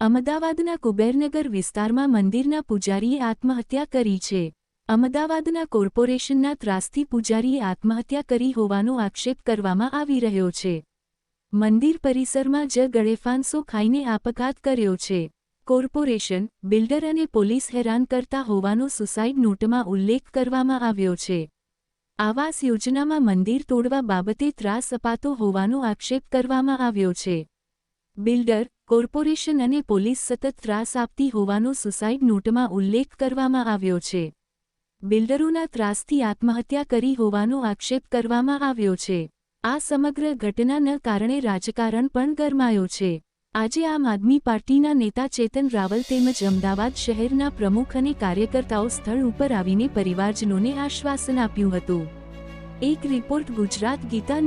અમદાવાદના કુબેરનગર વિસ્તારમાં મંદિરના પૂજારીએ આત્મહત્યા કરી છે. અમદાવાદના કોર્પોરેશનના ત્રાસથી પૂજારીએ આત્મહત્યા કરી હોવાનો આક્ષેપ કરવામાં આવી રહ્યો છે. મંદિર પરિસરમાં જ ગળેફાંસો ખાઈને આપઘાત કર્યો છે. કોર્પોરેશન, બિલ્ડર અને પોલીસ હેરાન કરતા હોવાનો સુસાઇડ નોટમાં ઉલ્લેખ કરવામાં આવ્યો છે. આવાસ યોજનામાં મંદિર તોડવા બાબતે ત્રાસ અપાતો હોવાનો આક્ષેપ કરવામાં આવ્યો છે. બિલ્ડર, કોર્પોરેશન અને પોલીસ સતત ત્રાસ આપતી હોવાનો સુસાઇડ નોટમાં ઉલ્લેખ કરવામાં આવ્યો છે. બિલ્ડરોના ત્રાસથી આત્મહત્યા કરી હોવાનો આક્ષેપ કરવામાં આવ્યો છે. આ સમગ્ર ઘટનાના કારણે રાજકારણ પણ ગરમાયો છે. આજે આમ આદમી પાર્ટીના નેતા ચેતન રાવલ તેમજ અમદાવાદ શહેરના પ્રમુખ અને કાર્યકર્તાઓ સ્થળ ઉપર આવીને પરિવારજનોને આશ્વાસન આપ્યું હતું. એક રિપોર્ટ ગુજરાત ગીતા